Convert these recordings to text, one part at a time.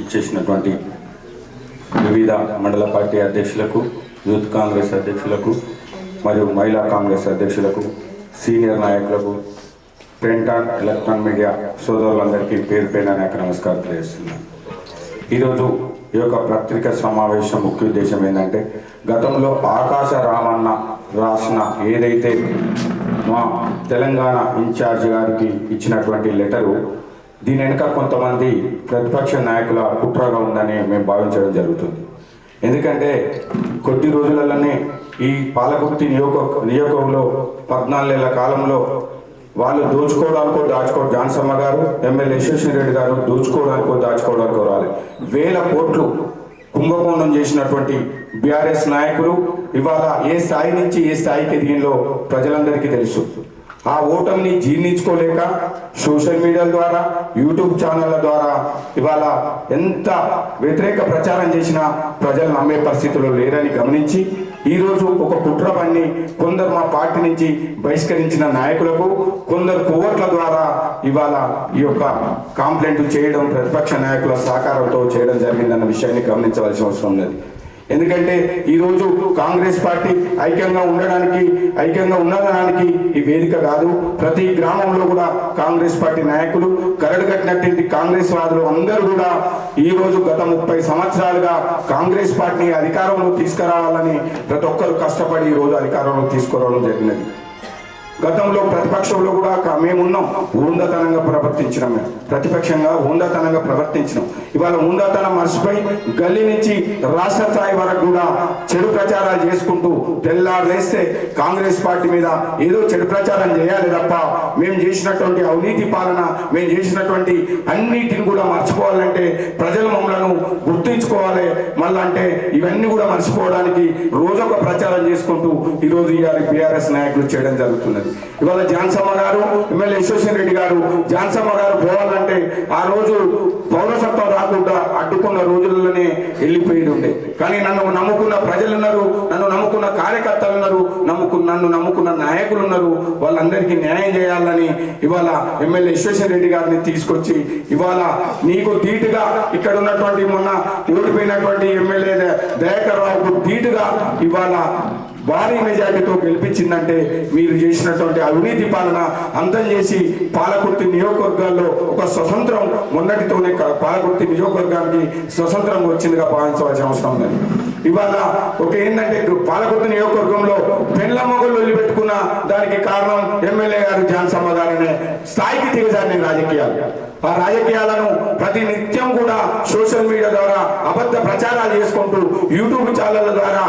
ఇచ్చేసినటువంటి వివిధ మండల పార్టీ అధ్యక్షులకు యూత్ కాంగ్రెస్ అధ్యక్షులకు మరియు మహిళా కాంగ్రెస్ అధ్యక్షులకు సీనియర్ నాయకులకు ప్రింట్ అండ్ ఎలక్ట్రానిక్ మీడియా సోదరులందరికీ పేరు పైన నమస్కారం తెలియజేస్తున్నాను ఈరోజు ఈ యొక్క పత్రిక సమావేశం ముఖ్య ఉద్దేశం ఏంటంటే గతంలో ఆకాశ రామన్న రాసిన ఏదైతే మా తెలంగాణ ఇన్ఛార్జ్ గారికి ఇచ్చినటువంటి లెటరు దీని వెనుక కొంతమంది ప్రతిపక్ష నాయకుల కుట్రగా ఉందని మేము భావించడం జరుగుతుంది. ఎందుకంటే కొద్ది రోజులలోనే ఈ పాలకుర్తి నియోగంలో పద్నాలుగు పద్నాలుగేళ్ళ కాలంలో వాళ్ళు దోచుకోవడానికో దాచుకో జాన్సమ్మ గారు ఎమ్మెల్యే యశస్వి రెడ్డి గారు దోచుకోవడానికో దాచుకోవడానికో రాలేదు వేల కోట్లు కుంభకోణం చేసినటువంటి బీఆర్ఎస్ నాయకులు ఇవాళ ఏ స్థాయి నుంచి ఏ స్థాయికి దీనిలో ప్రజలందరికీ తెలుసు. ఆ ఓటమిని జీర్ణించుకోలేక సోషల్ మీడియా ద్వారా యూట్యూబ్ ఛానళ్ళ ద్వారా ఇవాళ ఎంత వ్యతిరేక ప్రచారం చేసినా ప్రజలు నమ్మే పరిస్థితుల్లో లేరని గమనించి ఈరోజు ఒక కుట్ర పన్ని కొందరు మా పార్టీ నుంచి బహిష్కరించిన నాయకులకు కొందరు కోవట్ల ద్వారా ఇవాళ ఈ యొక్క కాంప్లైంట్ చేయడం ప్రతిపక్ష నాయకుల సహకారంతో చేయడం జరిగిందన్న విషయాన్ని గమనించవలసిన అవసరం లేదు ఎందుకంటే ఈరోజు కాంగ్రెస్ పార్టీ ఐక్యంగా ఉండడానికి ఐక్యంగా ఉండడానికి ఈ వేదిక కాదు. ప్రతి గ్రామంలో కూడా కాంగ్రెస్ పార్టీ నాయకులు కరడు కట్టినటువంటి కాంగ్రెస్ వాదులు అందరూ కూడా ఈ రోజు గత ముప్పై సంవత్సరాలుగా కాంగ్రెస్ పార్టీని అధికారంలో తీసుకురావాలని ప్రతి ఒక్కరు కష్టపడి ఈ రోజు అధికారంలో తీసుకురావడం జరిగినది. గతంలో ప్రతిపక్షంలో కూడా మేమున్నాం. ఊందతనంగా ప్రవర్తించినాం. మేము ప్రతిపక్షంగా ఊందతనంగా ప్రవర్తించినాం. ఇవాళ ఊందతనం మర్చిపోయి గల్లీ నుంచి రాష్ట్ర స్థాయి వరకు కూడా చెడు ప్రచారాలు చేసుకుంటూ తెల్లారేస్తే కాంగ్రెస్ పార్టీ మీద ఏదో చెడు ప్రచారం చేయాలి తప్ప మేము చేసినటువంటి అవినీతి పాలన మేము చేసినటువంటి అన్నిటిని కూడా మర్చిపోవాలంటే ప్రజలు మమ్మలను గుర్తించుకోవాలి. మళ్ళీ అంటే ఇవన్నీ కూడా మర్చిపోవడానికి రోజొక ప్రచారం చేసుకుంటూ ఈరోజు ఇవాళ బీఆర్ఎస్ నాయకులు చేయడం జరుగుతున్నది. ఇవాళ జాన్సమ్మ గారు ఎమ్మెల్యే యశ్వసేన్ రెడ్డి గారు జాన్సమ్మ గారు పోవాలంటే ఆ రోజు పౌరసత్వం రాకుండా అడ్డుకున్న రోజులలోనే వెళ్ళిపోయి ఉండే. కానీ నన్ను నమ్ముకున్న ప్రజలు ఉన్నారు నన్ను నమ్ముకున్న కార్యకర్తలు ఉన్నారు నమ్ముకున్న నన్ను నమ్ముకున్న నాయకులు ఉన్నారు వాళ్ళందరికీ న్యాయం చేయాలని ఇవాళ ఎమ్మెల్యే యశ్వసేన్ రెడ్డి గారిని తీసుకొచ్చి ఇవాళ నీకు ధీటుగా ఇక్కడ ఉన్నటువంటి మొన్న ఓడిపోయినటువంటి ఎమ్మెల్యే దయాకర్ రావుకు ధీటుగా ఇవాళ భారీ మెజార్టీతో గెలిపించిందంటే మీరు చేసినటువంటి అవినీతి పాలన అంతం చేసి పాలకుర్తి నియోజకవర్గాల్లో ఒక స్వతంత్రం మొన్నటితోనే పాలకుర్తి నియోజకవర్గానికి స్వతంత్రం వచ్చిందిగా భావించవలసిన అవసరం ఉంది ఇవాళ ఒక ఏంటంటే పాలకుర్తి నియోజకవర్గంలో పెండ్ల మొగలు వదిలిపెట్టుకున్న దానికి కారణం ఎమ్మెల్యే గారు జాన్సమ్మ గారనే స్థాయికి దిగజారిన రాజకీయాలు. ఆ రాజకీయాలను ప్రతి నిత్యం కూడా సోషల్ మీడియా ద్వారా అబద్ధ ప్రచారాలు చేసుకుంటూ యూట్యూబ్ ఛానళ్ళ ద్వారా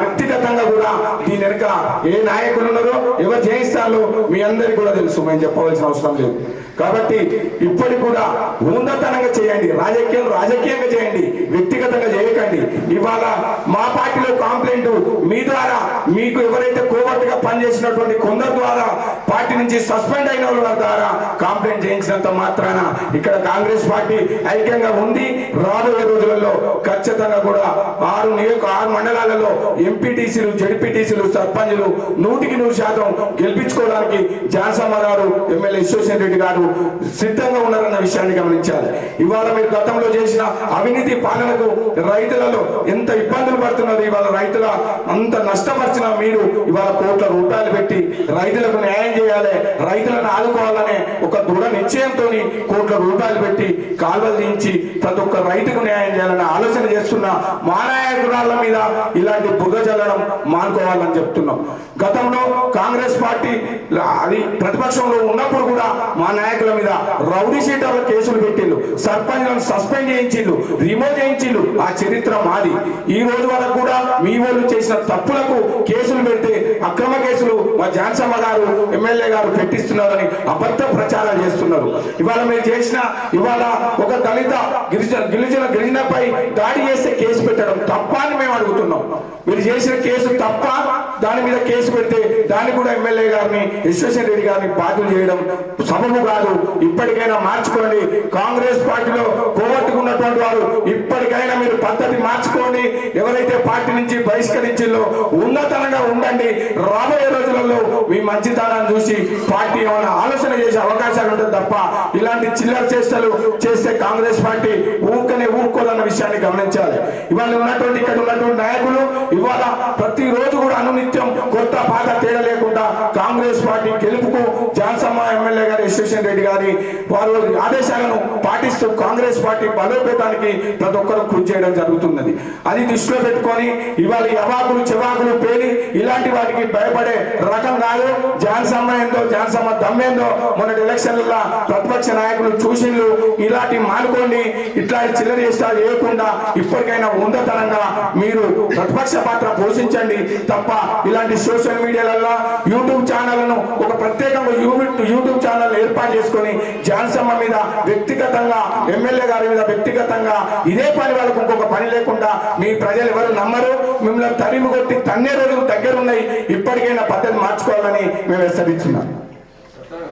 వ్యక్తిగతంగా కూడా దీని వెనుక ఏ నాయకులు ఉన్నారో ఎవరు జయిస్తారో మీ అందరికీ కూడా తెలుసు. మేము చెప్పవలసిన అవసరం లేదు. కాబట్టి ఇప్పటికి కూడా ఉన్నతనంగా చేయండి. రాజకీయం రాజకీయంగా చేయండి. వ్యక్తిగతంగా చేయకండి. ఇవాళ మా పార్టీలో కాంప్లైంట్ మీ ద్వారా మీకు ఎవరైతే కోవర్ట్గా పనిచేసినటువంటి కొందరు ద్వారా నుంచి సస్పెండ్ అయిన వాళ్ళ ద్వారా కాంప్లైంట్ చేయించినంత మాత్రాన ఇక్కడ కాంగ్రెస్ పార్టీ ఐక్యంగా ఉంది. రాబోయే రోజులలో ఖచ్చితంగా కూడా ఆరు నియోజక ఆరు మండలాలలో ఎంపీటీసీలు జడ్పీటీసీలు సర్పంచ్లు నూటికి నూరు శాతం గెలిపించుకోవడానికి జాన్సమ్మ గారు ఎమ్మెల్యే విశ్వసేన్ రెడ్డి గారు సిద్ధంగా ఉన్నారన్న విషయాన్ని గమనించాలి. ఇవాళ మీరు గతంలో చేసిన అవినీతి పాలనకు రైతులలో ఎంత ఇబ్బందులు పడుతున్నారు? ఇవాళ రైతుల అంత నష్టపరిచిన మీరు ఇవాళ కోట్ల రూపాయలు పెట్టి రైతులకు న్యాయం చేయాలి? రైతులను ఆదుకోవాలనే ఒక దృఢ నిశ్చయంతో కోట్ల రూపాయలు పెట్టి కాల్వలు దించి ప్రతి ఒక్క రైతుకు న్యాయం చేయాలని ఆలోచన చేస్తున్న మా నాయకురాళ్ళ మీద ఇలాంటి బుగ్గ చల్లడం మానుకోవాలని చెప్తున్నాం. గతంలో కాంగ్రెస్ పార్టీ అది ప్రతిపక్షంలో ఉన్నప్పుడు కూడా మా నాయకుల మీద రౌడీ షీటర్ల కేసులు పెట్టిండు సర్పంచ్లను సస్పెండ్ చేయించిండు రిమూవ్ చేయించిండు ఆ చరిత్ర మాది. ఈ రోజు వరకు కూడా మీ వాళ్ళు చేసిన తప్పులకు కేసులు పెడితే అక్రమ కేసులు మా జాన్సమ్మ గారు ఎమ్మెల్యే గారు పెట్టిస్తున్నారని అబద్ధ ప్రచారం చేస్తున్నారు. ఇవాళ మీరు చేసిన ఇవాళ ఒక దళిత గిరిజన గిరిజన గిరిజనపై దాడి చేస్తే కేసు పెట్టడం తప్ప అని మేము అడుగుతున్నాం. మీరు చేసిన కేసు తప్ప దాని మీద కేసు పెడితే దాన్ని కూడా ఎమ్మెల్యే గారిని విశ్వేశ్వర రెడ్డి గారిని బాధ్యులు చేయడం సబబు కాదు. ఇప్పటికైనా మార్చుకోండి. కాంగ్రెస్ పార్టీలో పోగొట్టుకున్నటువంటి వారు ఇప్పటికైనా మీరు పద్ధతి మార్చుకోండి. ఎవరైతే పార్టీ నుంచి బహిష్కరించిందో ఉన్నతనంగా ఉండండి. రాబోయే రోజులలో మీ మంచితనాన్ని చూసి పార్టీ ఏమైనా ఆలోచన చేసే అవకాశాలు ఉంటుంది తప్ప ఇలాంటి చిల్లర చేష్టలు చేస్తే కాంగ్రెస్ పార్టీ ఊకనే ఊరుకోదన్న విషయాన్ని గమనించాలి. ఇవాళ ఉన్నటువంటి ఇక్కడ ఉన్నటువంటి నాయకులు ఇవాళ రెడ్డి గారి వారు ఆదేశాలను పాటిస్తూ కాంగ్రెస్ పార్టీ బలోపేతానికి ప్రతి ఒక్కరూ కృషి చేయడం జరుగుతున్నది. అది దృష్టిలో పెట్టుకొని ఇవాళ ఈ అవాకులు చెవాకులు పేలి ఇలాంటి వాటికి భయపడే రకం కాదు. జాన్సమ్మ ఏందో జాన్సమ్మ దమ్మేందో మొన్నటి ఎలక్షన్లలో ప్రతిపక్ష నాయకులు చూసిండ్రు. ఇలాంటి మానుకోండి ఇట్లాంటి చిల్లర చేష్టాలు చేయకుండా ఇప్పటికైనా ఉందతనంగా మీరు ప్రతిపక్ష పాత్ర పోషించండి తప్ప ఇలాంటి సోషల్ మీడియాలలో యూట్యూబ్ ఛానళ్ళను ఒక ప్రత్యేకంగా యూట్యూబ్ ఛానల్ ఏర్పాటు చేసుకుని జాన్సమ్మ మీద వ్యక్తిగతంగా ఎమ్మెల్యే గారి మీద వ్యక్తిగతంగా ఇదే పని వాళ్ళకు ఇంకొక పని లేకుండా మీ ప్రజలు ఎవరు నమ్మరు. మిమ్మల్ని తరిమి కొట్టి తన్నే రోజులు దగ్గరున్నాయి. ఇప్పటికైనా పద్ధతి మార్చుకోవాలని మేము హెచ్చరిస్తున్నాం.